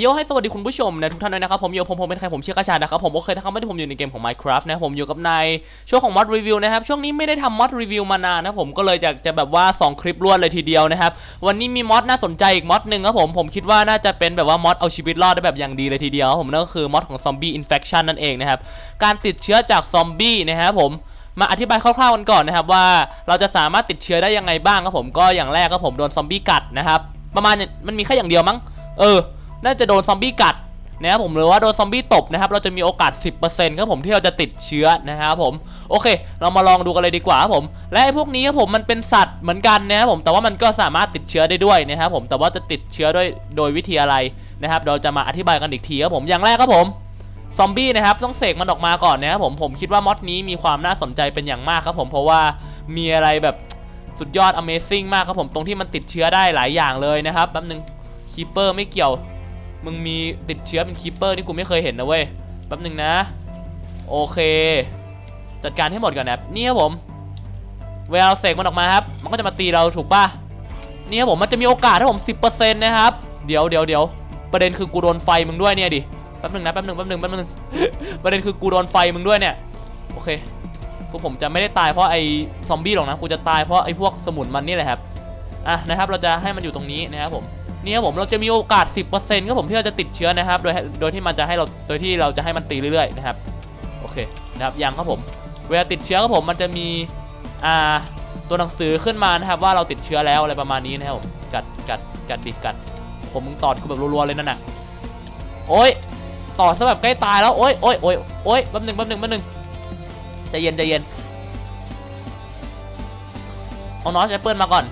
อายุให้สวัสดีคุณผู้ชมนะทุกท่านด้วยนะครับผมโยผมผมเป็นใครผมเชื่อกระชานะครับผมโอเคนะครับไม่ได้ผมอยู่ในเกมของ Minecraft นะผมอยู่กับในช่วงของ mod review นะครับช่วงนี้ไม่ได้ทำ mod review มานานนะผมก็เลยจะจะแบบว่า 2 คลิปรวดเลยทีเดียวนะครับวันนี้มีมอดน่าสนใจอีกมอดหนึ่งครับผมผมคิดว่าน่าจะเป็นแบบว่ามอดเอาชีวิตรอดได้แบบอย่างดีเลยทีเดียวครับผมนั่นก็คือมอดของ zombie infection นั่นเองนะครับการติดเชื้อจากซอมบี้นะครับผมมาอธิบายคร่าวๆกันก่อนนะครับว่าเราจะสามารถติดเชื้อได้ยังไงบ้างครับผมก็อย่างแรกครับผมโดนซอมบี้กัดนะครับประมาณมันมีแค่อย่างเดียวมั้งเออ น่าจะโดนซอมบี้กัดนะครับผมหรือว่าโดนซอมบี้ตบนะครับเราจะมีโอกาส 10%ครับผมที่เราจะติดเชื้อนะครับผมโอเค เรามาลองดูกันเลยดีกว่าครับผม และไอ้พวกนี้ครับผมมันเป็นสัตว์เหมือนกันนะครับผมแต่ว่ามันก็สามารถติดเชื้อได้ด้วยนะครับผมแต่ว่าจะติดเชื้อด้วยโดยวิธีอะไรนะครับ เราจะมาอธิบายกันอีกทีครับผมอย่างแรกครับผมซอมบี้นะครับต้องเสกมันออกมาก่อนนะครับผมผมคิดว่ามอดนี้มีความน่าสนใจเป็นอย่างมากครับผมเพราะว่ามีอะไรแบบสุดยอด Amazing มากครับผมตรงที่มันติดเชื้อได้หลายอย่างเลยนะครับแป๊บนึงคีเปอร์ไม่เกี่ยว มึงมีติดเชื้อเป็นคีเปอร์นี่กูไม่เคยเห็นนะเว้ยแป๊บนึงนะ โอเค จัดการให้หมดก่อนนะนี่ครับผมเวลาเสกมันออกมาครับ มันก็จะมาตีเราถูกป่ะนี่ครับผมมันจะมีโอกาสถ้าผม 10%นะครับ เดี๋ยวเดี๋ยวเดี๋ยวประเด็นคือกูโดนไฟมึงด้วยเนี่ยดิแป๊บหนึ่งนะแป๊บหนึ่งแป๊บหนึ่งแป๊บหนึ่งประเด็นคือกูโดนไฟมึงด้วยเนี่ยโอเคคือผมจะไม่ได้ตายเพราะไอ้ซอมบี้หรอกนะกูจะตายเพราะไอ้พวกสมุนมันนี่แหละครับอะนะครับเราจะให้มันอยู่ตรงนี้นะครับผม นี่ครับผมเราจะมีโอกาส 10%ครับผมที่เราจะติดเชื้อนะครับ โดยโดยที่มันจะให้เราโดยที่เราจะให้มันตีเรื่อยๆนะครับโอเคนะครับยังครับผมเวลาติดเชื้อครับผมมันจะมีอ่าตัวหนังสือขึ้นมานะครับ ว่าเราติดเชื้อแล้วอะไรประมาณนี้นะครับผมกัดกัดกัดดิกัด ผมมึงตอดกูแบบรัวๆเลยนั่นน่ะโอ๊ยต่อซะแบบใกล้ตายแล้วโอ๊ยโอ๊ยโอ๊ยโอ๊ยแป๊บหนึ่งแป๊บหนึ่งแป๊บหนึ่งใจเย็นใจเย็นเอานอชแอปเปิลมาก่อน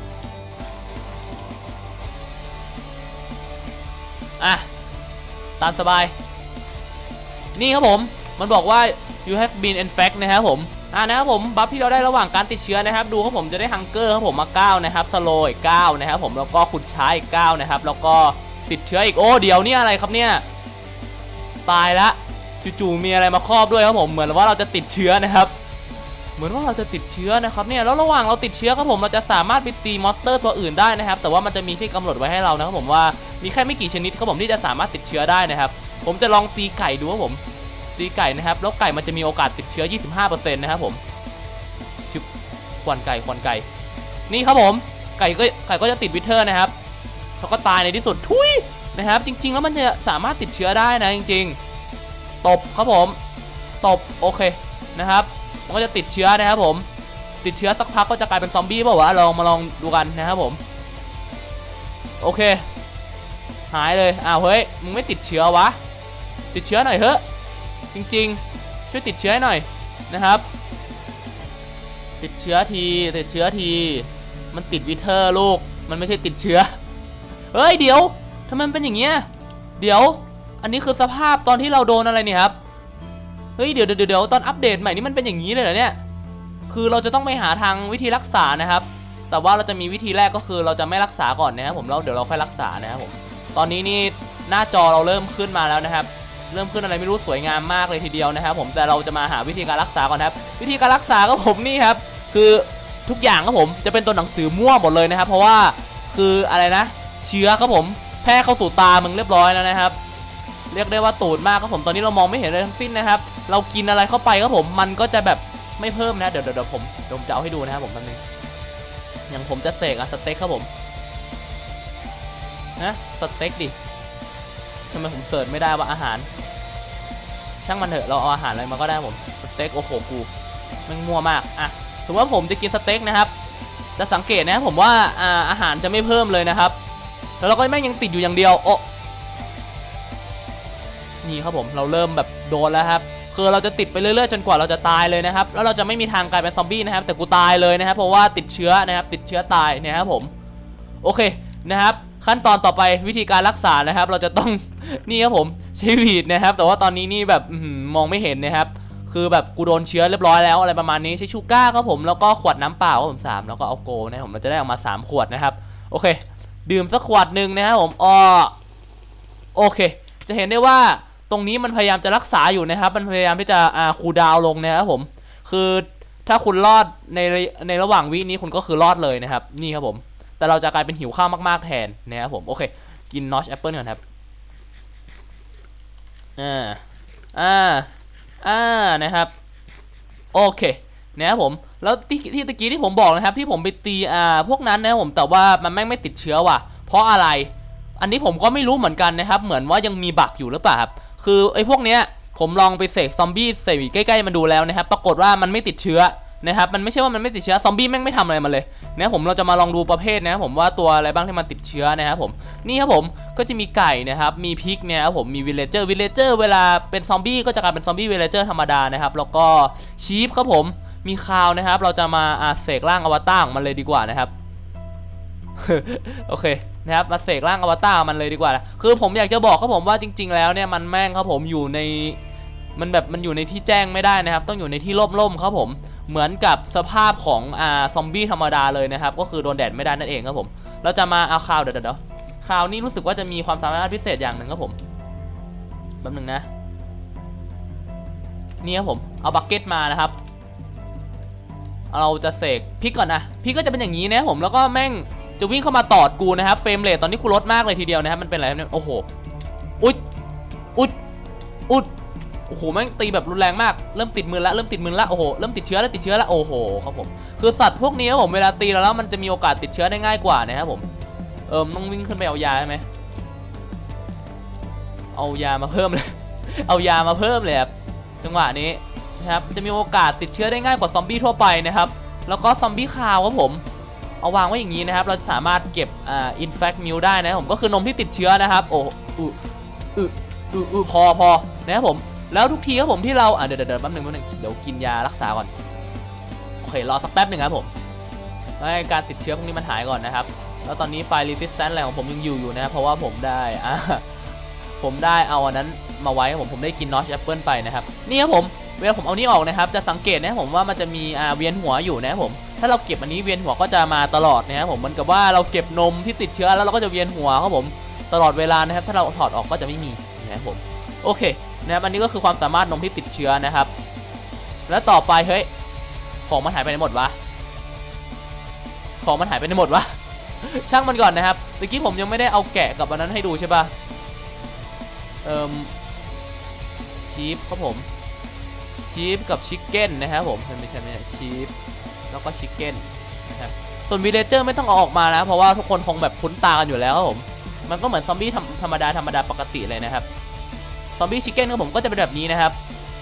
อะ ตามสบาย นี่ครับผม มันบอกว่า you have been infected นะครับผม อ่านะครับผม บัฟที่เราได้ระหว่างการติดเชื้อนะครับ ดูครับผมจะได้ฮังเกอร์ครับผมมา 9 นะครับ สโลอีก9นะครับผม แล้วก็ขุดช้าอีก9นะครับ แล้วก็ติดเชื้ออีก โอ้ เดี๋ยวนี่อะไรครับเนี่ย ตายละ จู่ๆมีอะไรมาครอบด้วยครับผม เหมือนว่าเราจะติดเชื้อนะครับ เหมือนว่าเราจะติดเชื้อนะครับเนี่ยแล้วระหว่างเราติดเชื้อครับผมเราจะสามารถไปตีมอนสเตอร์ตัวอื่นได้นะครับ แต่ว่ามันจะมีที่กำหนดไว้ให้เรานะครับผมว่ามีแค่ไม่กี่ชนิดครับผมที่จะสามารถติดเชื้อได้นะครับ ผมจะลองตีไก่ดูครับผม ตีไก่นะครับแล้วไก่มันจะมีโอกาสติดเชื้อ 25%นะครับผมชึบควันไก่ควันไก่ นี่ครับผมไก่ก็ไก่ก็จะติดวิเทอร์นะครับเขาก็ตายในที่สุดทุยนะครับ จริง ๆ แล้วมันจะสามารถติดเชื้อได้นะจริง ๆ ตบครับผม ตบโอเคนะครับ มันก็จะติดเชื้อนะครับผมติดเชื้อสักพักก็จะกลายเป็นซอมบี้เปล่าวะลองมาลองดูกันนะครับผม โอเค หายเลยอ้าวเฮ้ยมึงไม่ติดเชื้อวะ ติดเชื้อหน่อยเฮ้ยจริงๆ ช่วยติดเชื้อให้หน่อยนะครับ ติดเชื้อทีติดเชื้อทีมันติดวิเทอร์ลูกมันไม่ใช่ติดเชื้อเฮ้ยเดี๋ยวทำไมมันเป็นอย่างเงี้ยเดี๋ยว อันนี้คือสภาพตอนที่เราโดนอะไรนี่ครับ เฮ้ยเดี๋ยวเดี๋ยวเดี๋ยวตอนอัปเดตใหม่นี่มันเป็นอย่างนี้เลยเหรอเนี่ยคือเราจะต้องไปหาทางวิธีรักษานะครับ แต่ว่าเราจะมีวิธีแรกก็คือเราจะไม่รักษาก่อนนะครับผมแล้วเดี๋ยวเราค่อยรักษานะครับผมตอนนี้นี่หน้าจอเราเริ่มขึ้นมาแล้วนะครับ เริ่มขึ้นอะไรไม่รู้สวยงามมากเลยทีเดียวนะครับ ผมแต่เราจะมาหาวิธีการรักษาก่อนครับ วิธีการรักษาก็ผมนี่ครับ คือทุกอย่างครับผมจะเป็นตัวหนังสือมั่วหมดเลยนะครับ เพราะว่าคืออะไรนะ เชื้อครับผมแพร่เข้าสู่ตามึงเรียบร้อยแล้วนะครับ เรียกได้ว่าตูดมากครับผมตอนนี้เรามองไม่เห็นอะไรทั้งสิ้นนะครับ เรากินอะไรเข้าไปครับผมมันก็จะแบบไม่เพิ่มนะเดี๋ยวเดี๋ยวผมเดี๋ยวผมจะเอาให้ดูนะครับผมแป๊บนึงอย่างผมจะเสกอะสเต็กครับผมนะสเต็กดิทำไมผมเสิร์ชไม่ได้ว่าอาหาร ช่างมันเถอะเราเอาอาหารอะไรมาก็ได้ผมสเต็กโอ้โหกูม่งมัวมากอะสมมติว่าผมจะกินสเต็กนะครับจะสังเกตนะครับผมว่าอาอาหารจะไม่เพิ่มเลยนะครับ แล้วเราก็แม่งยังติดอยู่อย่างเดียวโอ้นี่ครับผมเราเริ่มแบบโดนแล้วครับ คือเราจะติดไปเรื่อยๆจนกว่าเราจะตายเลยนะครับ แล้วเราจะไม่มีทางกลายเป็นซอมบี้นะครับ แต่กูตายเลยนะครับ เพราะว่าติดเชื้อนะครับ ติดเชื้อตายนะครับผม โอเคนะครับ ขั้นตอนต่อไปวิธีการรักษานะครับ เราจะต้องนี่ครับผมใช้หวีดนะครับ แต่ว่าตอนนี้นี่แบบมองไม่เห็นนะครับ คือแบบกูโดนเชื้อเรียบร้อยแล้วอะไรประมาณนี้ใช้ชูก้าครับผมแล้วก็ขวดน้ำเปล่าครับผมสามแล้วก็เอาโกนะครับผมเราจะได้ออกมาสามขวดนะครับ โอเค ดื่มสักขวดหนึ่งนะครับผมอ้อโอเค จะเห็นได้ว่า ตรงนี้มันพยายามจะรักษาอยู่นะครับ มันพยายามที่จะอ่าคูดาวลงนะครับผม คือถ้าคุณรอดในในระหว่างวินี้คุณก็คือรอดเลยนะครับ นี่ครับผม แต่เราจะกลายเป็นหิวข้าวมาก ๆแทนนะครับผม โอเค กินนอชแอปเปิลก่อนครับ อ่า อ่า อ่า นะครับ โอเค นะครับผม แล้วที่ที่ตะกี้ที่ผมบอกนะครับ ที่ผมไปตีอ่าพวกนั้นนะครับผม แต่ว่ามันแม่งไม่ติดเชื้อว่ะ เพราะอะไร อันนี้ผมก็ไม่รู้เหมือนกันนะครับ เหมือนว่ายังมีบั๊กอยู่หรือเปล่าครับ คือไอ้พวกเนี้ยผมลองไปเสกซอมบี้ใส่ใกล้ๆมันดูแล้วนะครับ ปรากฏว่ามันไม่ติดเชื้อนะครับมันไม่ใช่ว่ามันไม่ติดเชื้อซอมบี้แม่งไม่ทำอะไรมันเลยนะผมเราจะมาลองดูประเภทนะครับผมว่าตัวอะไรบ้างที่มันติดเชื้อนะครับผมนี่ครับผมก็จะมีไก่นะครับมีพริกเนี่ยครับผมมีวิลเลเจอร์วิลเลเจอร์เวลาเป็นซอมบี้ก็จะกลายเป็นซอมบี้วิลเลเจอร์ธรรมดานะครับแล้วก็ชีฟครับผมมีคาวนะครับ เราจะมาอาเสกร่างอวตารของมันเลยดีกว่านะครับโอเค นะครับมาเสกร่างอวตารมันเลยดีกว่า คือผมอยากจะบอกครับผมว่าจริง ๆ แล้วเนี่ยมันแม่งครับผมอยู่ในมันแบบมันอยู่ในที่แจ้งไม่ได้นะครับ ต้องอยู่ในที่ร่มๆครับผมเหมือนกับสภาพของอ่าซอมบี้ธรรมดาเลยนะครับ ก็คือโดนแดดไม่ได้นั่นเองครับผม เราจะมาเอาคาวเดี๋ยวเดี๋ยวคาวนี่รู้สึกว่าจะมีความสามารถพิเศษอย่างหนึ่งครับผมแป๊บหนึ่งนะนี่ครับผมเอาบักเก็ตมานะครับ เราจะเสกพิกก่อนนะพิกก็จะเป็นอย่างนี้นะผมแล้วก็แม่ง จะวิ่งเข้ามาตอดกูนะครับเฟรมเรทตอนนี้กูลดมากเลยทีเดียวนะครับมันเป็นอะไรเนี่ยโอ้โหอุ๊ยอุ๊ยอุ๊ยโอ้โหแม่งตีแบบรุนแรงมากเริ่มติดมือละเริ่มติดมือละโอ้โหเริ่มติดเชื้อแล้วติดเชื้อแล้วโอ้โหครับผมคือสัตว์พวกนี้ครับผมเวลาตีแล้วแล้วมันจะมีโอกาสติดเชื้อได้ง่ายกว่านะครับผมเอิมต้องวิ่งขึ้นไปเอายาใช่ไหมเอายามาเพิ่มเลย เอายามาเพิ่มเลยครับจังหวะนี้นะครับจะมีโอกาสติดเชื้อได้ง่ายกว่าซอมบี้ทั่วไปนะครับแล้วก็ซอมบี้คาวครับผม เอาวางไว้อย่างนี้นะครับ เราสามารถเก็บอ่าอินแฟกมิลได้นะผมก็คือนมที่ติดเชื้อนะครับ โอ้อืออืออือพอพอนะครับผมแล้วทุกทีครับผมที่เราอะเดี๋ยวเดี๋ยวแป๊บหนึงแป๊บหนึงเดี๋ยวกินยารักษาก่อนโอเครอสักแป๊บหนึ่งครับผมให้การติดเชื้อพวกนี้มันหายก่อนนะครับ แล้วตอนนี้ไฟ resistance อะไรของผมยังอยู่อยู่นะครับเพราะว่าผมได้อ่าผมได้เอาอันนั้นมาไว้ผมผมได้กินนอชแอปเปิลไปนะครับนี่ครับผมเวลาผมเอานี่ออกนะครับ จะสังเกตนะครับผมว่ามันจะมีอ่าเวียนหัวอยู่นะครับผม ถ้าเราเก็บอันนี้เวียนหัวก็จะมาตลอดนะครับผมเหมือนกับว่าเราเก็บนมที่ติดเชื้อแล้วเราก็จะเวียนหัวครับผมตลอดเวลานะครับ ถ้าเราถอดออกก็จะไม่มีนะครับผมโอเคนะครับอันนี้ก็คือความสามารถนมที่ติดเชื้อนะครับ แล้วต่อไปเฮ้ยของมันหายไปไหนหมดวะของมันหายไปไหนหมดวะช่างมันก่อนนะครับเมื่อกี้ผมยังไม่ได้เอาแกะกับอันนั้นให้ดูใช่ปะเอ่มชีฟครับผมชีฟกับชิคเก้นนะครับผมไม่ใช่ไม่ใช่ชีฟ แล้วก็ชิคเก้นนะครับส่วนวีเลเจอร์ไม่ต้องเอาออกมานะเพราะว่าทุกคนคงแบบคุ้นตากันอยู่แล้วครับผมมันก็เหมือนซอมบี้ธรรมธรรมดาธรรมดาปกติเลยนะครับซอมบี้ชิคเก้นครับผมก็จะเป็นแบบนี้นะครับ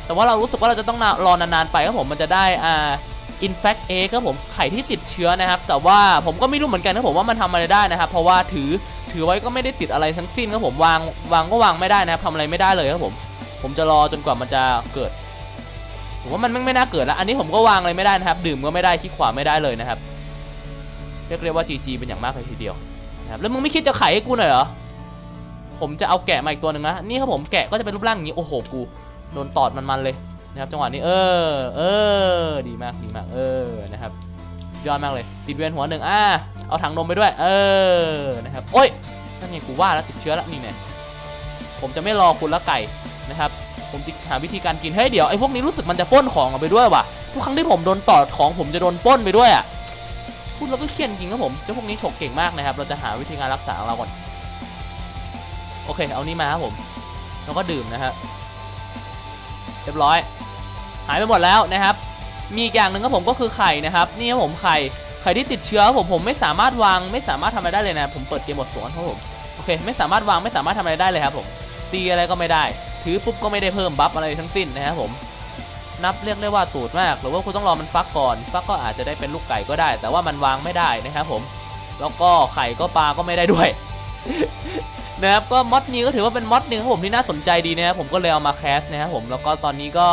แต่ว่าเรารู้สึกว่าเราจะต้องรอนานๆไปครับผมมันจะได้อ่าอินแฟกเอครับผมไข่ที่ติดเชื้อนะครับ แต่ว่าผมก็ไม่รู้เหมือนกันครับผมว่ามันทำอะไรได้นะครับ เพราะว่าถือถือไว้ก็ไม่ได้ติดอะไรทั้งสิ้นครับผมวางวางก็วางไม่ได้นะครับทำอะไรไม่ได้เลยครับผม ผมจะรอจนกว่ามันจะเกิด ผมว่ามันไม่ไม่น่าเกิดแล้วอันนี้ผมก็วางอะไรไม่ได้นะครับ ดื่มก็ไม่ได้คลิกขวาไม่ได้เลยนะครับเรียกเรียกว่า GG เป็นอย่างมากเลยทีเดียวนะครับแล้วมึงไม่คิดจะไขให้กูหน่อยเหรอผมจะเอาแกะมาอีกตัวหนึ่งนะนี่ครับผมแกะก็จะเป็นรูปร่างอย่างนี้โอ้โหกูโดนตอดมันๆเลยนะครับจังหวะนี้เออเออดีมากดีมากเออนะครับยอดมากเลย ติดเวียนหัวหนึ่งอ่าเอาถังนมไปด้วย เออนะครับโอ้ยนั่นไงกูว่าแล้วติดเชื้อแล้วนี่เนี่ยผมจะไม่รอคุณละไก่นะครับ ผมจะหาวิธีการกินเฮ้ยเดี๋ยวไอ้พวกนี้รู้สึกมันจะป้นของออกไปด้วยว่ะทุกครั้งที่ผมโดนตอดของผมจะโดนป้นไปด้วยอะพูดแล้วก็เครียดจริงครับผมเจ้าพวกนี้ฉกเก่งมากนะครับ เราจะหาวิธีการรักษาของเราก่อนโอเค เอานี่มาครับผม แล้วก็ดื่มนะฮะเรียบร้อย หายไปหมดแล้วนะครับ มีอีกอย่างหนึ่งครับผมก็คือไข่นะครับ นี่ครับผมไข่ไข่ที่ติดเชื้อผมผมไม่สามารถวางไม่สามารถทำอะไรได้เลยนะผมเปิดเกมบทสวนครับผมโอเค ไม่สามารถวางไม่สามารถทำอะไรได้เลยครับผมตีอะไรก็ไม่ได้ ถือปุ๊บก็ไม่ได้เพิ่มบัฟอะไรทั้งสิ้นนะครับผมนับเรียกได้ว่าตูดมาก หรือว่าคุณต้องรอมันฟักก่อนฟักก็อาจจะได้เป็นลูกไก่ก็ได้ แต่ว่ามันวางไม่ได้นะครับผมแล้วก็ไข่ก็ปลาก็ไม่ได้ด้วยนะครับก็มอดนี้ก็ถือว่าเป็นมอดหนึ่งครับผมที่น่าสนใจดีนะครับผมก็เลยเอามาแคสนะครับผมแล้วก็ตอนนี้ก็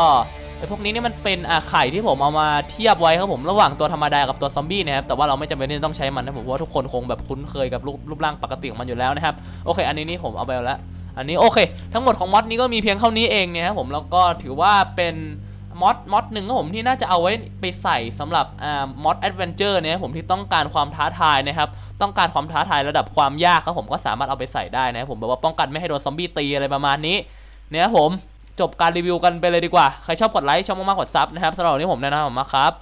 ไอ้พวกนี้นี่มันเป็นอ่าไข่ที่ผมเอามาเทียบไว้ครับผมระหว่างตัวธรรมดากับตัวซอมบี้นะครับแต่ว่าเราไม่จำเป็นที่จะต้องใช้มันนะผมเพราะว่าทุกคนคงแบบคุ้นเคยกับรูปรูปร่างปกติของมันอยู่แล้วนะครับโอเค อันนี้นี่ผมเอาไปแล้ว อันนี้โอเค ทั้งหมดของมอดนี้ก็มีเพียงเท่านี้เองเนี่ยครับผมแล้วก็ถือว่าเป็นมอดมอดหนึ่งครับผมที่น่าจะเอาไว้ไปใส่สำหรับอ่ามอดแอดเวนเจอร์เนี่ยครับผมที่ต้องการความท้าทายนะครับ ต้องการความท้าทายระดับความยากครับผมก็สามารถเอาไปใส่ได้นะครับผมแบบว่าป้องกันไม่ให้โดนซอมบี้ตีอะไรประมาณนี้เนี่ยครับผมจบการรีวิวกันไปเลยดีกว่า ใครชอบกดไลค์ชอบมากๆกดซับนะครับสำหรับวันนี้ผมแนะนำผมมาครับ